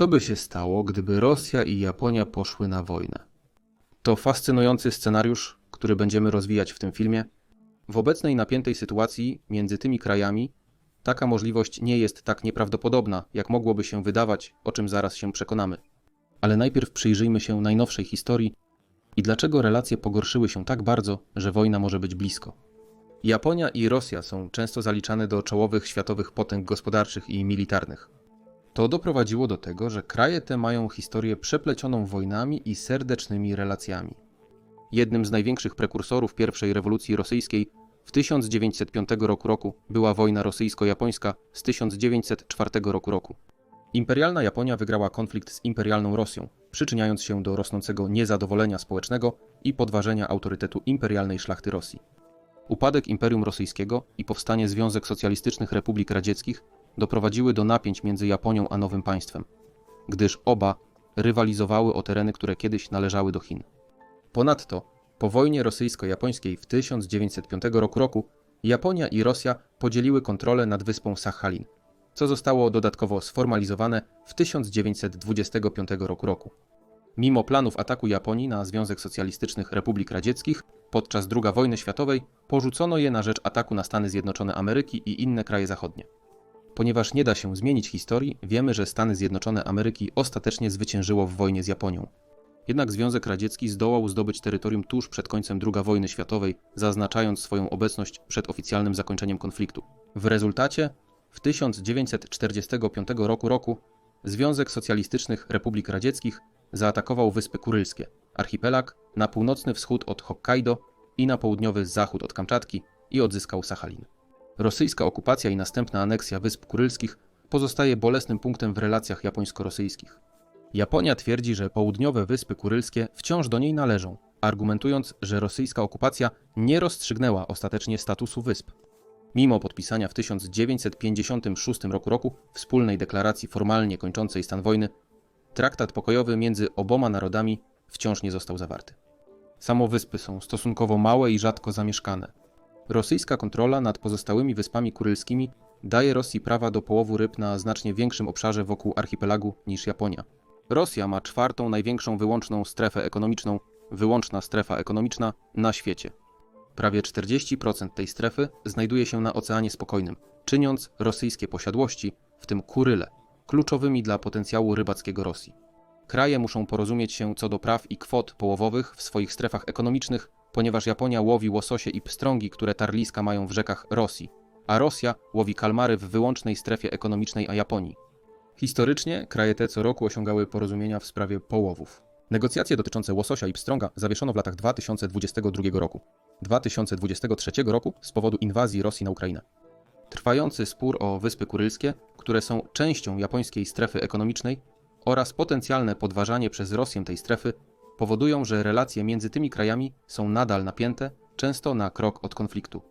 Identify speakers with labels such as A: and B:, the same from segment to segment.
A: Co by się stało, gdyby Rosja i Japonia poszły na wojnę? To fascynujący scenariusz, który będziemy rozwijać w tym filmie. W obecnej napiętej sytuacji między tymi krajami taka możliwość nie jest tak nieprawdopodobna, jak mogłoby się wydawać, o czym zaraz się przekonamy. Ale najpierw przyjrzyjmy się najnowszej historii i dlaczego relacje pogorszyły się tak bardzo, że wojna może być blisko. Japonia i Rosja są często zaliczane do czołowych światowych potęg gospodarczych i militarnych. To doprowadziło do tego, że kraje te mają historię przeplecioną wojnami i serdecznymi relacjami. Jednym z największych prekursorów pierwszej rewolucji rosyjskiej w 1905 roku, roku była wojna rosyjsko-japońska z 1904 roku. roku. Imperialna Japonia wygrała konflikt z imperialną Rosją, przyczyniając się do rosnącego niezadowolenia społecznego i podważenia autorytetu imperialnej szlachty Rosji. Upadek Imperium Rosyjskiego i powstanie Związek Socjalistycznych Republik Radzieckich doprowadziły do napięć między Japonią a nowym państwem, gdyż oba rywalizowały o tereny, które kiedyś należały do Chin. Ponadto, po wojnie rosyjsko-japońskiej w 1905 roku, roku Japonia i Rosja podzieliły kontrolę nad wyspą Sachalin, co zostało dodatkowo sformalizowane w 1925 roku. roku. Mimo planów ataku Japonii na Związek Socjalistycznych Republik Radzieckich podczas II wojny światowej porzucono je na rzecz ataku na Stany Zjednoczone Ameryki i inne kraje zachodnie. Ponieważ nie da się zmienić historii, wiemy, że Stany Zjednoczone Ameryki ostatecznie zwyciężyło w wojnie z Japonią. Jednak Związek Radziecki zdołał zdobyć terytorium tuż przed końcem II wojny światowej, zaznaczając swoją obecność przed oficjalnym zakończeniem konfliktu. W rezultacie w 1945 roku, roku Związek Socjalistycznych Republik Radzieckich zaatakował Wyspy Kurylskie, archipelag na północny wschód od Hokkaido i na południowy zachód od Kamczatki i odzyskał Sachalin. Rosyjska okupacja i następna aneksja Wysp Kurylskich pozostaje bolesnym punktem w relacjach japońsko-rosyjskich. Japonia twierdzi, że południowe Wyspy Kurylskie wciąż do niej należą, argumentując, że rosyjska okupacja nie rozstrzygnęła ostatecznie statusu wysp. Mimo podpisania w 1956 roku, roku wspólnej deklaracji formalnie kończącej stan wojny, traktat pokojowy między oboma narodami wciąż nie został zawarty. Samo wyspy są stosunkowo małe i rzadko zamieszkane. Rosyjska kontrola nad pozostałymi wyspami kurylskimi daje Rosji prawa do połowu ryb na znacznie większym obszarze wokół archipelagu niż Japonia. Rosja ma czwartą największą wyłączną strefę ekonomiczną, wyłączna strefa ekonomiczna na świecie. Prawie 40% tej strefy znajduje się na Oceanie Spokojnym, czyniąc rosyjskie posiadłości, w tym Kuryle, kluczowymi dla potencjału rybackiego Rosji. Kraje muszą porozumieć się co do praw i kwot połowowych w swoich strefach ekonomicznych, ponieważ Japonia łowi łososie i pstrągi, które tarliska mają w rzekach Rosji, a Rosja łowi kalmary w wyłącznej strefie ekonomicznej a Japonii. Historycznie kraje te co roku osiągały porozumienia w sprawie połowów. Negocjacje dotyczące łososia i pstrąga zawieszono w latach 2022 roku. 2023 roku z powodu inwazji Rosji na Ukrainę. Trwający spór o Wyspy Kurylskie, które są częścią japońskiej strefy ekonomicznej oraz potencjalne podważanie przez Rosję tej strefy powodują, że relacje między tymi krajami są nadal napięte, często na krok od konfliktu.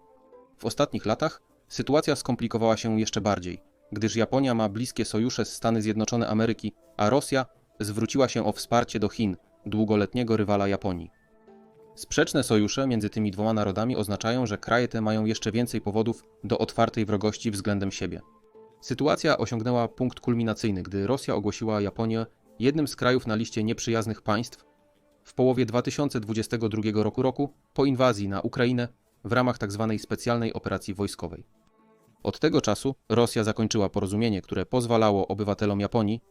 A: W ostatnich latach sytuacja skomplikowała się jeszcze bardziej, gdyż Japonia ma bliskie sojusze z Stany Zjednoczone Ameryki, a Rosja zwróciła się o wsparcie do Chin, długoletniego rywala Japonii. Sprzeczne sojusze między tymi dwoma narodami oznaczają, że kraje te mają jeszcze więcej powodów do otwartej wrogości względem siebie. Sytuacja osiągnęła punkt kulminacyjny, gdy Rosja ogłosiła Japonię jednym z krajów na liście nieprzyjaznych państw w połowie 2022 roku, roku po inwazji na Ukrainę w ramach tzw. Tak specjalnej operacji wojskowej. Od tego czasu Rosja zakończyła porozumienie, które pozwalało obywatelom Japonii,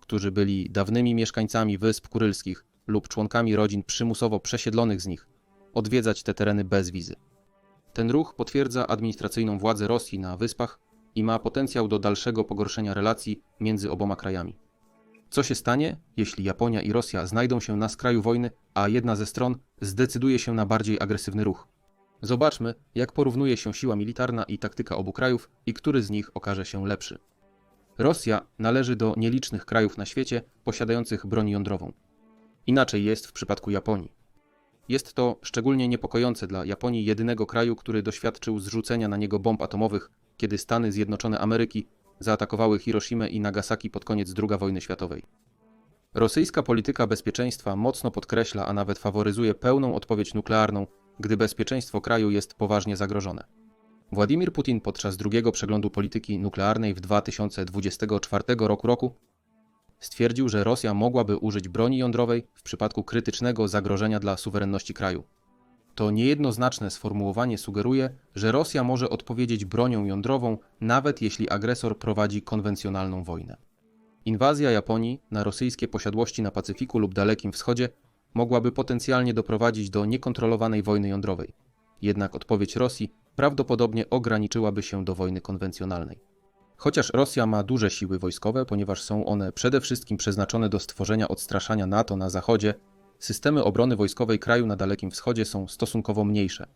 A: którzy byli dawnymi mieszkańcami Wysp Kurylskich lub członkami rodzin przymusowo przesiedlonych z nich, odwiedzać te tereny bez wizy. Ten ruch potwierdza administracyjną władzę Rosji na wyspach i ma potencjał do dalszego pogorszenia relacji między oboma krajami. Co się stanie, jeśli Japonia i Rosja znajdą się na skraju wojny, a jedna ze stron zdecyduje się na bardziej agresywny ruch? Zobaczmy, jak porównuje się siła militarna i taktyka obu krajów i który z nich okaże się lepszy. Rosja należy do nielicznych krajów na świecie posiadających broń jądrową. Inaczej jest w przypadku Japonii. Jest to szczególnie niepokojące dla Japonii jedynego kraju, który doświadczył zrzucenia na niego bomb atomowych, kiedy Stany Zjednoczone Ameryki zaatakowały Hiroshimę i Nagasaki pod koniec II wojny światowej. Rosyjska polityka bezpieczeństwa mocno podkreśla, a nawet faworyzuje pełną odpowiedź nuklearną, gdy bezpieczeństwo kraju jest poważnie zagrożone. Władimir Putin podczas drugiego przeglądu polityki nuklearnej w 2024 roku, roku stwierdził, że Rosja mogłaby użyć broni jądrowej w przypadku krytycznego zagrożenia dla suwerenności kraju. To niejednoznaczne sformułowanie sugeruje, że Rosja może odpowiedzieć bronią jądrową, nawet jeśli agresor prowadzi konwencjonalną wojnę. Inwazja Japonii na rosyjskie posiadłości na Pacyfiku lub Dalekim Wschodzie mogłaby potencjalnie doprowadzić do niekontrolowanej wojny jądrowej. Jednak odpowiedź Rosji prawdopodobnie ograniczyłaby się do wojny konwencjonalnej. Chociaż Rosja ma duże siły wojskowe, ponieważ są one przede wszystkim przeznaczone do stworzenia odstraszania NATO na zachodzie, systemy obrony wojskowej kraju na Dalekim Wschodzie są stosunkowo mniejsze.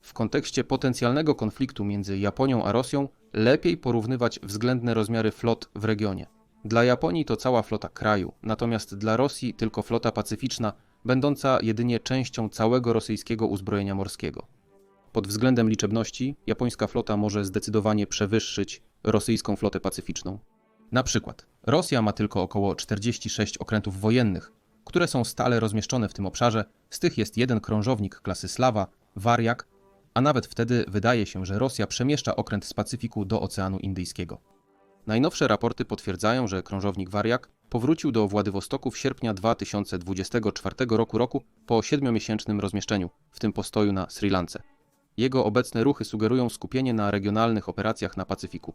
A: W kontekście potencjalnego konfliktu między Japonią a Rosją lepiej porównywać względne rozmiary flot w regionie. Dla Japonii to cała flota kraju, natomiast dla Rosji tylko flota pacyficzna, będąca jedynie częścią całego rosyjskiego uzbrojenia morskiego. Pod względem liczebności japońska flota może zdecydowanie przewyższyć rosyjską flotę pacyficzną. Na przykład Rosja ma tylko około 46 okrętów wojennych, które są stale rozmieszczone w tym obszarze, z tych jest jeden krążownik klasy Slawa, Wariak, a nawet wtedy wydaje się, że Rosja przemieszcza okręt z Pacyfiku do Oceanu Indyjskiego. Najnowsze raporty potwierdzają, że krążownik Wariak powrócił do Władywostoku w sierpnia 2024 roku, roku po siedmiomiesięcznym rozmieszczeniu, w tym postoju na Sri Lance. Jego obecne ruchy sugerują skupienie na regionalnych operacjach na Pacyfiku.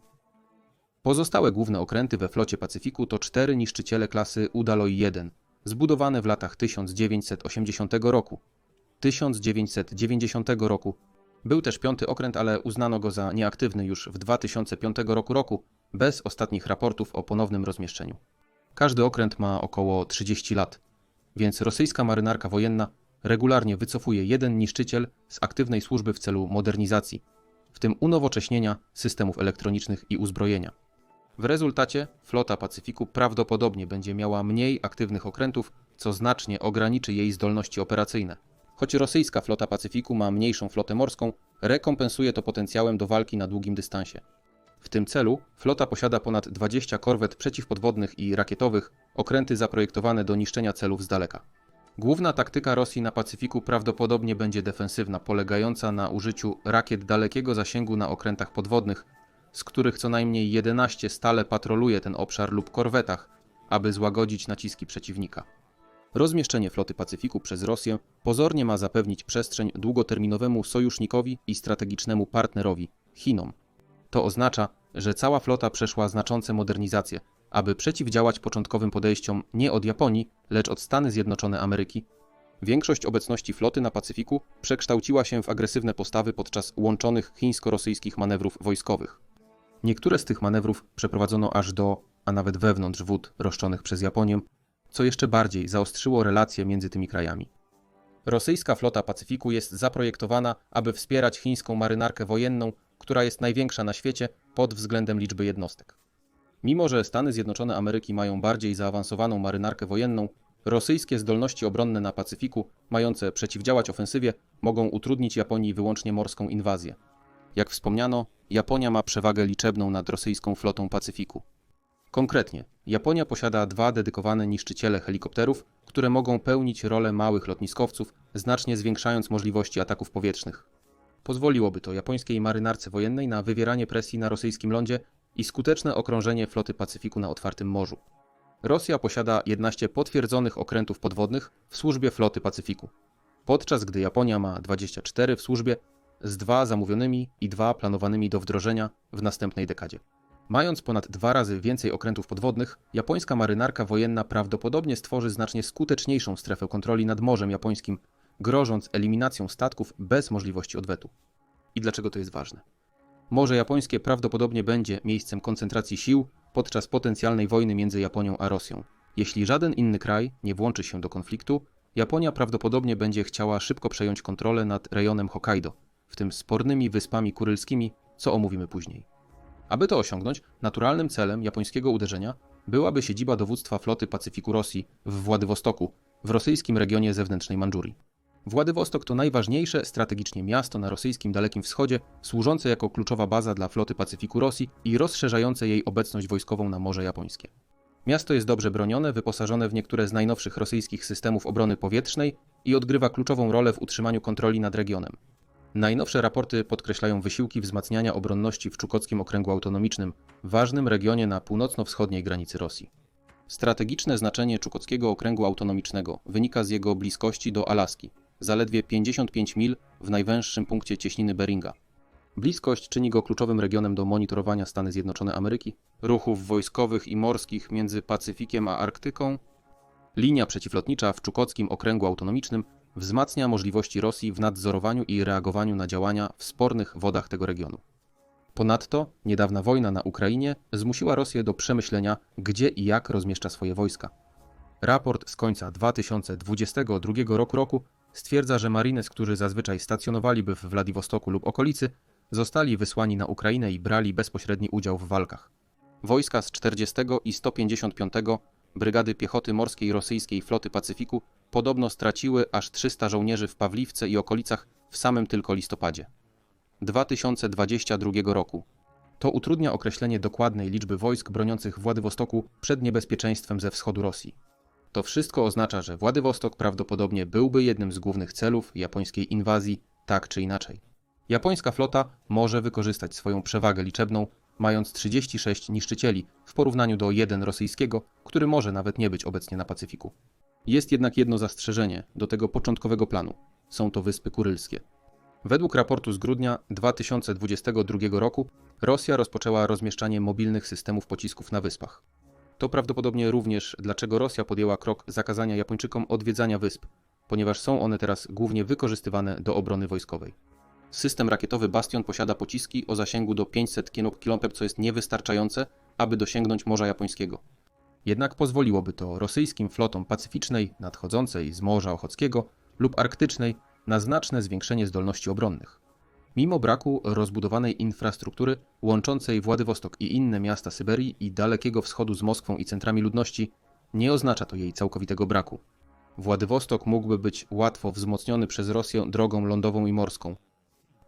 A: Pozostałe główne okręty we flocie Pacyfiku to cztery niszczyciele klasy Udaloi 1, zbudowane w latach 1980 roku. 1990 roku. Był też piąty okręt, ale uznano go za nieaktywny już w 2005 roku, roku bez ostatnich raportów o ponownym rozmieszczeniu. Każdy okręt ma około 30 lat, więc rosyjska marynarka wojenna regularnie wycofuje jeden niszczyciel z aktywnej służby w celu modernizacji, w tym unowocześnienia systemów elektronicznych i uzbrojenia. W rezultacie flota Pacyfiku prawdopodobnie będzie miała mniej aktywnych okrętów, co znacznie ograniczy jej zdolności operacyjne. Choć rosyjska flota Pacyfiku ma mniejszą flotę morską, rekompensuje to potencjałem do walki na długim dystansie. W tym celu flota posiada ponad 20 korwet przeciwpodwodnych i rakietowych, okręty zaprojektowane do niszczenia celów z daleka. Główna taktyka Rosji na Pacyfiku prawdopodobnie będzie defensywna, polegająca na użyciu rakiet dalekiego zasięgu na okrętach podwodnych, z których co najmniej 11 stale patroluje ten obszar lub korwetach, aby złagodzić naciski przeciwnika. Rozmieszczenie floty Pacyfiku przez Rosję pozornie ma zapewnić przestrzeń długoterminowemu sojusznikowi i strategicznemu partnerowi Chinom. To oznacza, że cała flota przeszła znaczące modernizacje, aby przeciwdziałać początkowym podejściom nie od Japonii, lecz od Stany Zjednoczone Ameryki. Większość obecności floty na Pacyfiku przekształciła się w agresywne postawy podczas łączonych chińsko-rosyjskich manewrów wojskowych. Niektóre z tych manewrów przeprowadzono aż do, a nawet wewnątrz wód roszczonych przez Japonię, co jeszcze bardziej zaostrzyło relacje między tymi krajami. Rosyjska flota Pacyfiku jest zaprojektowana, aby wspierać chińską marynarkę wojenną, która jest największa na świecie pod względem liczby jednostek. Mimo, że Stany Zjednoczone Ameryki mają bardziej zaawansowaną marynarkę wojenną, rosyjskie zdolności obronne na Pacyfiku, mające przeciwdziałać ofensywie, mogą utrudnić Japonii wyłącznie morską inwazję. Jak wspomniano, Japonia ma przewagę liczebną nad rosyjską flotą Pacyfiku. Konkretnie, Japonia posiada dwa dedykowane niszczyciele helikopterów, które mogą pełnić rolę małych lotniskowców, znacznie zwiększając możliwości ataków powietrznych. Pozwoliłoby to japońskiej marynarce wojennej na wywieranie presji na rosyjskim lądzie i skuteczne okrążenie floty Pacyfiku na otwartym morzu. Rosja posiada 11 potwierdzonych okrętów podwodnych w służbie floty Pacyfiku, podczas gdy Japonia ma 24 w służbie z dwa zamówionymi i dwa planowanymi do wdrożenia w następnej dekadzie. Mając ponad dwa razy więcej okrętów podwodnych, japońska marynarka wojenna prawdopodobnie stworzy znacznie skuteczniejszą strefę kontroli nad Morzem Japońskim, grożąc eliminacją statków bez możliwości odwetu. I dlaczego to jest ważne? Morze Japońskie prawdopodobnie będzie miejscem koncentracji sił podczas potencjalnej wojny między Japonią a Rosją. Jeśli żaden inny kraj nie włączy się do konfliktu, Japonia prawdopodobnie będzie chciała szybko przejąć kontrolę nad rejonem Hokkaido, w tym spornymi wyspami kurylskimi, co omówimy później. Aby to osiągnąć, naturalnym celem japońskiego uderzenia byłaby siedziba dowództwa floty Pacyfiku Rosji w Władywostoku, w rosyjskim regionie zewnętrznej Mandżurii. Władywostok to najważniejsze strategicznie miasto na rosyjskim Dalekim Wschodzie, służące jako kluczowa baza dla floty Pacyfiku Rosji i rozszerzające jej obecność wojskową na Morze Japońskie. Miasto jest dobrze bronione, wyposażone w niektóre z najnowszych rosyjskich systemów obrony powietrznej i odgrywa kluczową rolę w utrzymaniu kontroli nad regionem. Najnowsze raporty podkreślają wysiłki wzmacniania obronności w Czukockim Okręgu Autonomicznym, ważnym regionie na północno-wschodniej granicy Rosji. Strategiczne znaczenie Czukockiego Okręgu Autonomicznego wynika z jego bliskości do Alaski, zaledwie 55 mil w najwęższym punkcie cieśniny Beringa. Bliskość czyni go kluczowym regionem do monitorowania Stany Zjednoczone Ameryki, ruchów wojskowych i morskich między Pacyfikiem a Arktyką. Linia przeciwlotnicza w Czukockim Okręgu Autonomicznym wzmacnia możliwości Rosji w nadzorowaniu i reagowaniu na działania w spornych wodach tego regionu. Ponadto niedawna wojna na Ukrainie zmusiła Rosję do przemyślenia, gdzie i jak rozmieszcza swoje wojska. Raport z końca 2022 roku, roku stwierdza, że marines, którzy zazwyczaj stacjonowaliby w Władiwostoku lub okolicy, zostali wysłani na Ukrainę i brali bezpośredni udział w walkach. Wojska z 40 i 155 Brygady Piechoty Morskiej Rosyjskiej Floty Pacyfiku podobno straciły aż 300 żołnierzy w Pawliwce i okolicach w samym tylko listopadzie. 2022 roku. To utrudnia określenie dokładnej liczby wojsk broniących Władywostoku przed niebezpieczeństwem ze wschodu Rosji. To wszystko oznacza, że Władywostok prawdopodobnie byłby jednym z głównych celów japońskiej inwazji, tak czy inaczej. Japońska flota może wykorzystać swoją przewagę liczebną, mając 36 niszczycieli w porównaniu do jeden rosyjskiego, który może nawet nie być obecnie na Pacyfiku. Jest jednak jedno zastrzeżenie do tego początkowego planu. Są to Wyspy Kurylskie. Według raportu z grudnia 2022 roku Rosja rozpoczęła rozmieszczanie mobilnych systemów pocisków na wyspach. To prawdopodobnie również dlaczego Rosja podjęła krok zakazania Japończykom odwiedzania wysp, ponieważ są one teraz głównie wykorzystywane do obrony wojskowej. System rakietowy Bastion posiada pociski o zasięgu do 500 km, co jest niewystarczające, aby dosięgnąć Morza Japońskiego. Jednak pozwoliłoby to rosyjskim flotom pacyficznej nadchodzącej z Morza Ochockiego lub arktycznej na znaczne zwiększenie zdolności obronnych. Mimo braku rozbudowanej infrastruktury łączącej Władywostok i inne miasta Syberii i Dalekiego Wschodu z Moskwą i centrami ludności, nie oznacza to jej całkowitego braku. Władywostok mógłby być łatwo wzmocniony przez Rosję drogą lądową i morską,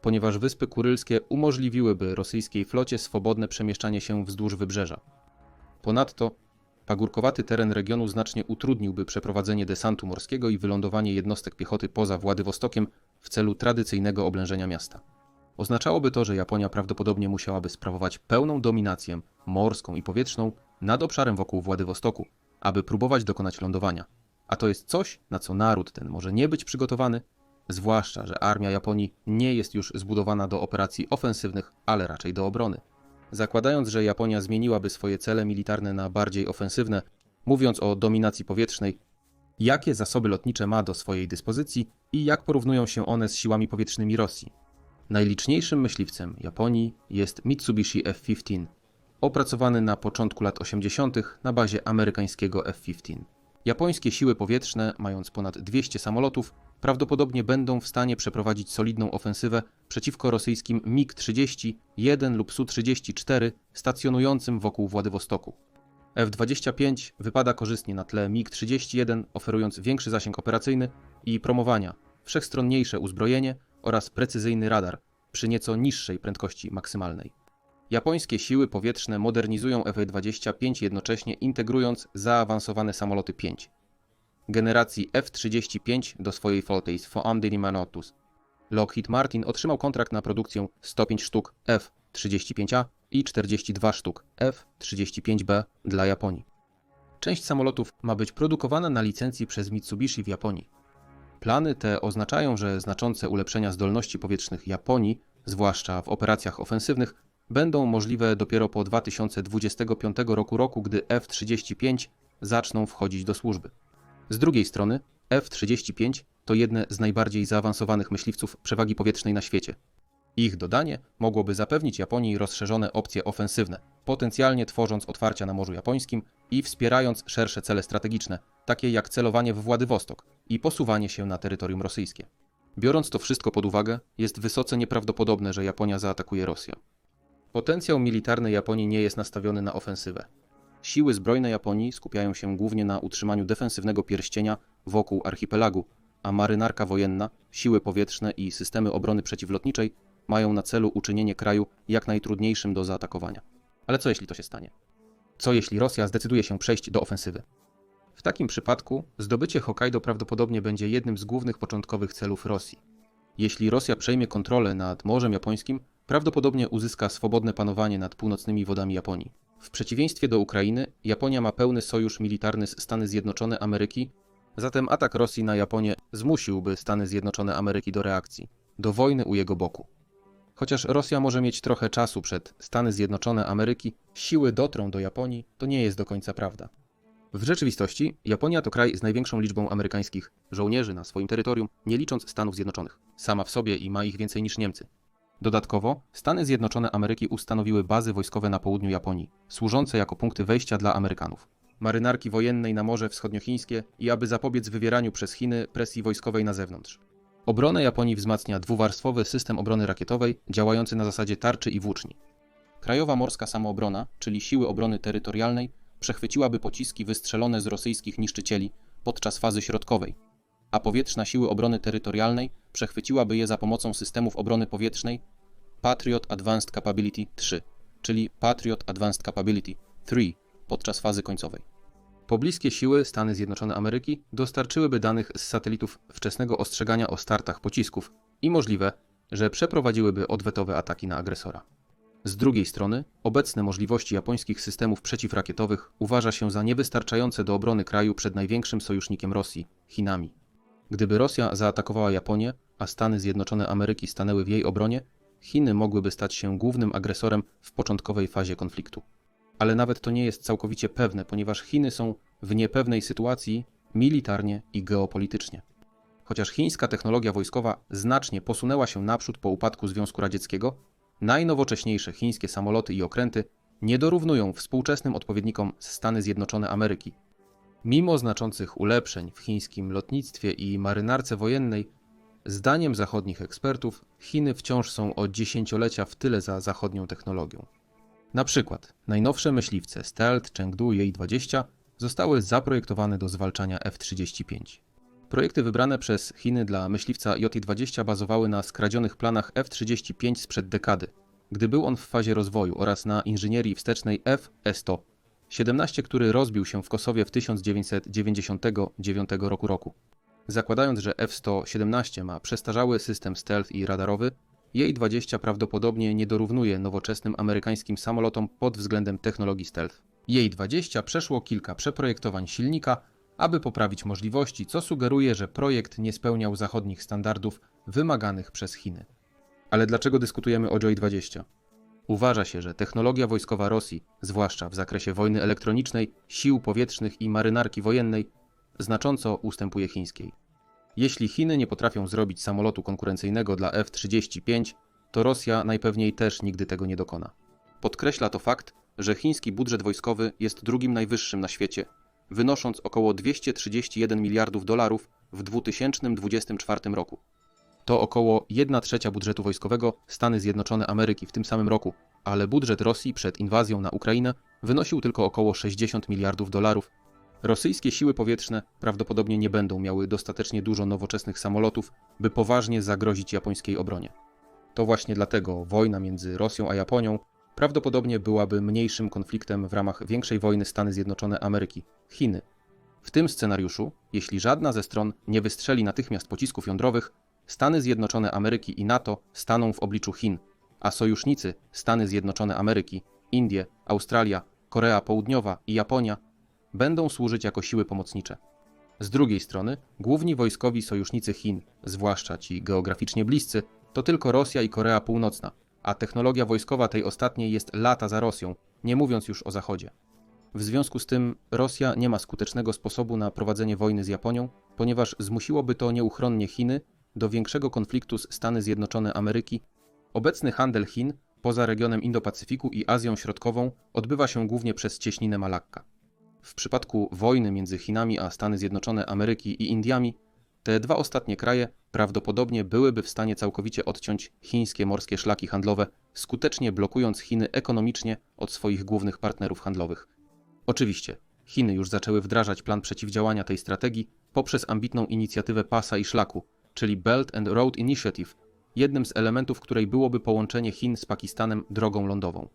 A: ponieważ Wyspy Kurylskie umożliwiłyby rosyjskiej flocie swobodne przemieszczanie się wzdłuż wybrzeża. Ponadto pagórkowaty teren regionu znacznie utrudniłby przeprowadzenie desantu morskiego i wylądowanie jednostek piechoty poza Władywostokiem w celu tradycyjnego oblężenia miasta. Oznaczałoby to, że Japonia prawdopodobnie musiałaby sprawować pełną dominację morską i powietrzną nad obszarem wokół Władywostoku, aby próbować dokonać lądowania. A to jest coś, na co naród ten może nie być przygotowany, zwłaszcza, że armia Japonii nie jest już zbudowana do operacji ofensywnych, ale raczej do obrony. Zakładając, że Japonia zmieniłaby swoje cele militarne na bardziej ofensywne, mówiąc o dominacji powietrznej, jakie zasoby lotnicze ma do swojej dyspozycji i jak porównują się one z siłami powietrznymi Rosji. Najliczniejszym myśliwcem Japonii jest Mitsubishi F-15, opracowany na początku lat 80. na bazie amerykańskiego F-15. Japońskie siły powietrzne, mając ponad 200 samolotów, prawdopodobnie będą w stanie przeprowadzić solidną ofensywę przeciwko rosyjskim MiG-30-1 lub Su-34 stacjonującym wokół Władywostoku. F-25 wypada korzystnie na tle MiG-31, oferując większy zasięg operacyjny i promowania, wszechstronniejsze uzbrojenie oraz precyzyjny radar przy nieco niższej prędkości maksymalnej. Japońskie siły powietrzne modernizują F-25 jednocześnie integrując zaawansowane samoloty 5 generacji F-35 do swojej floty z Foamdi Manotus. Lockheed Martin otrzymał kontrakt na produkcję 105 sztuk F-35A i 42 sztuk F-35B dla Japonii. Część samolotów ma być produkowana na licencji przez Mitsubishi w Japonii. Plany te oznaczają, że znaczące ulepszenia zdolności powietrznych Japonii, zwłaszcza w operacjach ofensywnych, będą możliwe dopiero po 2025 roku, roku gdy F-35 zaczną wchodzić do służby. Z drugiej strony F-35 to jedne z najbardziej zaawansowanych myśliwców przewagi powietrznej na świecie. Ich dodanie mogłoby zapewnić Japonii rozszerzone opcje ofensywne, potencjalnie tworząc otwarcia na Morzu Japońskim i wspierając szersze cele strategiczne, takie jak celowanie w Władywostok i posuwanie się na terytorium rosyjskie. Biorąc to wszystko pod uwagę, jest wysoce nieprawdopodobne, że Japonia zaatakuje Rosję. Potencjał militarny Japonii nie jest nastawiony na ofensywę. Siły zbrojne Japonii skupiają się głównie na utrzymaniu defensywnego pierścienia wokół archipelagu, a marynarka wojenna, siły powietrzne i systemy obrony przeciwlotniczej mają na celu uczynienie kraju jak najtrudniejszym do zaatakowania. Ale co jeśli to się stanie? Co jeśli Rosja zdecyduje się przejść do ofensywy? W takim przypadku zdobycie Hokkaido prawdopodobnie będzie jednym z głównych początkowych celów Rosji. Jeśli Rosja przejmie kontrolę nad Morzem Japońskim, prawdopodobnie uzyska swobodne panowanie nad północnymi wodami Japonii. W przeciwieństwie do Ukrainy, Japonia ma pełny sojusz militarny z Stany Zjednoczone Ameryki, zatem atak Rosji na Japonię zmusiłby Stany Zjednoczone Ameryki do reakcji, do wojny u jego boku. Chociaż Rosja może mieć trochę czasu przed Stany Zjednoczone Ameryki, siły dotrą do Japonii, to nie jest do końca prawda. W rzeczywistości Japonia to kraj z największą liczbą amerykańskich żołnierzy na swoim terytorium, nie licząc Stanów Zjednoczonych. Sama w sobie i ma ich więcej niż Niemcy. Dodatkowo Stany Zjednoczone Ameryki ustanowiły bazy wojskowe na południu Japonii, służące jako punkty wejścia dla Amerykanów. Marynarki wojennej na Morze Wschodniochińskie i aby zapobiec wywieraniu przez Chiny presji wojskowej na zewnątrz. Obronę Japonii wzmacnia dwuwarstwowy system obrony rakietowej działający na zasadzie tarczy i włóczni. Krajowa Morska Samoobrona, czyli Siły Obrony Terytorialnej, przechwyciłaby pociski wystrzelone z rosyjskich niszczycieli podczas fazy środkowej, a powietrzna Siły Obrony Terytorialnej przechwyciłaby je za pomocą systemów obrony powietrznej Patriot Advanced Capability 3, czyli Patriot Advanced Capability 3 podczas fazy końcowej. Pobliskie siły Stany Zjednoczone Ameryki dostarczyłyby danych z satelitów wczesnego ostrzegania o startach pocisków i możliwe, że przeprowadziłyby odwetowe ataki na agresora. Z drugiej strony, obecne możliwości japońskich systemów przeciwrakietowych uważa się za niewystarczające do obrony kraju przed największym sojusznikiem Rosji Chinami. Gdyby Rosja zaatakowała Japonię, a Stany Zjednoczone Ameryki stanęły w jej obronie, Chiny mogłyby stać się głównym agresorem w początkowej fazie konfliktu. Ale nawet to nie jest całkowicie pewne, ponieważ Chiny są w niepewnej sytuacji militarnie i geopolitycznie. Chociaż chińska technologia wojskowa znacznie posunęła się naprzód po upadku Związku Radzieckiego, najnowocześniejsze chińskie samoloty i okręty nie dorównują współczesnym odpowiednikom Stany Zjednoczone Ameryki. Mimo znaczących ulepszeń w chińskim lotnictwie i marynarce wojennej, zdaniem zachodnich ekspertów Chiny wciąż są o dziesięciolecia w tyle za zachodnią technologią. Na przykład najnowsze myśliwce Stealth Chengdu J-20 zostały zaprojektowane do zwalczania F-35. Projekty wybrane przez Chiny dla myśliwca J-20 bazowały na skradzionych planach F-35 sprzed dekady, gdy był on w fazie rozwoju oraz na inżynierii wstecznej F-100, 17, który rozbił się w Kosowie w 1999 roku. roku. Zakładając, że F-117 ma przestarzały system stealth i radarowy, J-20 prawdopodobnie nie dorównuje nowoczesnym amerykańskim samolotom pod względem technologii stealth. J-20 przeszło kilka przeprojektowań silnika, aby poprawić możliwości, co sugeruje, że projekt nie spełniał zachodnich standardów wymaganych przez Chiny. Ale dlaczego dyskutujemy o J-20? Uważa się, że technologia wojskowa Rosji, zwłaszcza w zakresie wojny elektronicznej, sił powietrznych i marynarki wojennej, znacząco ustępuje chińskiej. Jeśli Chiny nie potrafią zrobić samolotu konkurencyjnego dla F-35, to Rosja najpewniej też nigdy tego nie dokona. Podkreśla to fakt, że chiński budżet wojskowy jest drugim najwyższym na świecie, wynosząc około 231 miliardów dolarów w 2024 roku. To około 1 trzecia budżetu wojskowego Stany Zjednoczone Ameryki w tym samym roku, ale budżet Rosji przed inwazją na Ukrainę wynosił tylko około 60 miliardów dolarów. Rosyjskie siły powietrzne prawdopodobnie nie będą miały dostatecznie dużo nowoczesnych samolotów, by poważnie zagrozić japońskiej obronie. To właśnie dlatego wojna między Rosją a Japonią prawdopodobnie byłaby mniejszym konfliktem w ramach większej wojny Stany Zjednoczone Ameryki Chiny. W tym scenariuszu, jeśli żadna ze stron nie wystrzeli natychmiast pocisków jądrowych, Stany Zjednoczone Ameryki i NATO staną w obliczu Chin, a sojusznicy Stany Zjednoczone Ameryki, Indie, Australia, Korea Południowa i Japonia będą służyć jako siły pomocnicze. Z drugiej strony, główni wojskowi sojusznicy Chin, zwłaszcza ci geograficznie bliscy, to tylko Rosja i Korea Północna, a technologia wojskowa tej ostatniej jest lata za Rosją, nie mówiąc już o Zachodzie. W związku z tym Rosja nie ma skutecznego sposobu na prowadzenie wojny z Japonią, ponieważ zmusiłoby to nieuchronnie Chiny do większego konfliktu z Stany Zjednoczone Ameryki. Obecny handel Chin poza regionem Indo-Pacyfiku i Azją Środkową odbywa się głównie przez cieśninę Malakka. W przypadku wojny między Chinami a Stany Zjednoczone Ameryki i Indiami, te dwa ostatnie kraje prawdopodobnie byłyby w stanie całkowicie odciąć chińskie morskie szlaki handlowe, skutecznie blokując Chiny ekonomicznie od swoich głównych partnerów handlowych. Oczywiście, Chiny już zaczęły wdrażać plan przeciwdziałania tej strategii poprzez ambitną inicjatywę pasa i szlaku, czyli Belt and Road Initiative, jednym z elementów której byłoby połączenie Chin z Pakistanem drogą lądową.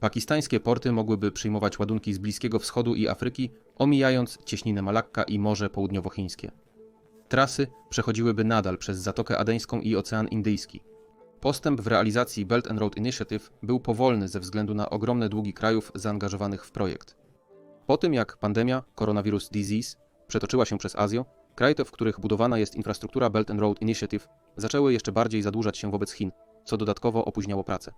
A: Pakistańskie porty mogłyby przyjmować ładunki z Bliskiego Wschodu i Afryki, omijając cieśninę Malakka i Morze Południowochińskie. Trasy przechodziłyby nadal przez Zatokę Adeńską i Ocean Indyjski. Postęp w realizacji Belt and Road Initiative był powolny ze względu na ogromne długi krajów zaangażowanych w projekt. Po tym jak pandemia Coronavirus Disease przetoczyła się przez Azję, kraje te, w których budowana jest infrastruktura Belt and Road Initiative, zaczęły jeszcze bardziej zadłużać się wobec Chin, co dodatkowo opóźniało pracę.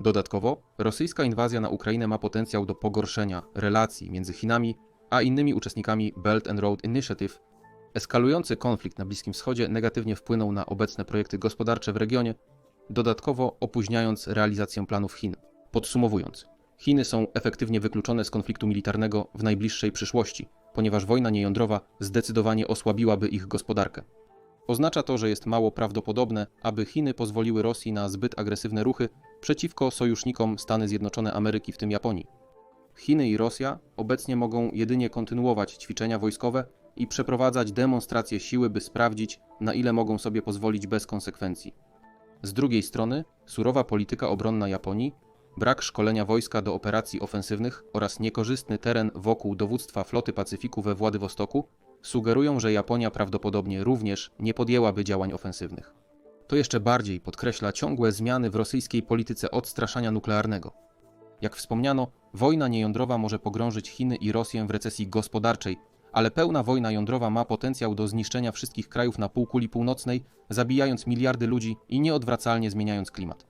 A: Dodatkowo, rosyjska inwazja na Ukrainę ma potencjał do pogorszenia relacji między Chinami a innymi uczestnikami Belt and Road Initiative. Eskalujący konflikt na Bliskim Wschodzie negatywnie wpłynął na obecne projekty gospodarcze w regionie, dodatkowo opóźniając realizację planów Chin. Podsumowując, Chiny są efektywnie wykluczone z konfliktu militarnego w najbliższej przyszłości, ponieważ wojna niejądrowa zdecydowanie osłabiłaby ich gospodarkę. Oznacza to, że jest mało prawdopodobne, aby Chiny pozwoliły Rosji na zbyt agresywne ruchy przeciwko sojusznikom Stany Zjednoczone Ameryki, w tym Japonii. Chiny i Rosja obecnie mogą jedynie kontynuować ćwiczenia wojskowe i przeprowadzać demonstracje siły, by sprawdzić, na ile mogą sobie pozwolić bez konsekwencji. Z drugiej strony, surowa polityka obronna Japonii, brak szkolenia wojska do operacji ofensywnych oraz niekorzystny teren wokół dowództwa floty Pacyfiku we Władywostoku sugerują, że Japonia prawdopodobnie również nie podjęłaby działań ofensywnych. To jeszcze bardziej podkreśla ciągłe zmiany w rosyjskiej polityce odstraszania nuklearnego. Jak wspomniano, wojna niejądrowa może pogrążyć Chiny i Rosję w recesji gospodarczej, ale pełna wojna jądrowa ma potencjał do zniszczenia wszystkich krajów na półkuli północnej, zabijając miliardy ludzi i nieodwracalnie zmieniając klimat.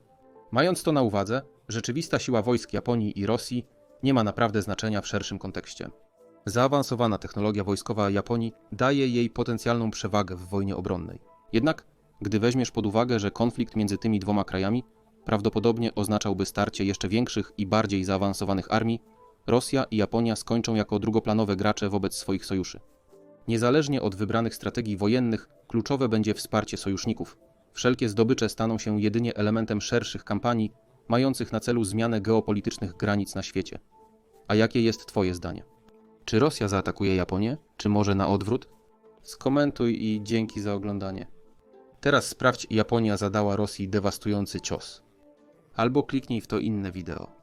A: Mając to na uwadze, rzeczywista siła wojsk Japonii i Rosji nie ma naprawdę znaczenia w szerszym kontekście. Zaawansowana technologia wojskowa Japonii daje jej potencjalną przewagę w wojnie obronnej. Jednak, gdy weźmiesz pod uwagę, że konflikt między tymi dwoma krajami prawdopodobnie oznaczałby starcie jeszcze większych i bardziej zaawansowanych armii, Rosja i Japonia skończą jako drugoplanowe gracze wobec swoich sojuszy. Niezależnie od wybranych strategii wojennych, kluczowe będzie wsparcie sojuszników. Wszelkie zdobycze staną się jedynie elementem szerszych kampanii, mających na celu zmianę geopolitycznych granic na świecie. A jakie jest Twoje zdanie? Czy Rosja zaatakuje Japonię, czy może na odwrót? Skomentuj i dzięki za oglądanie. Teraz sprawdź, Japonia zadała Rosji dewastujący cios. Albo kliknij w to inne wideo.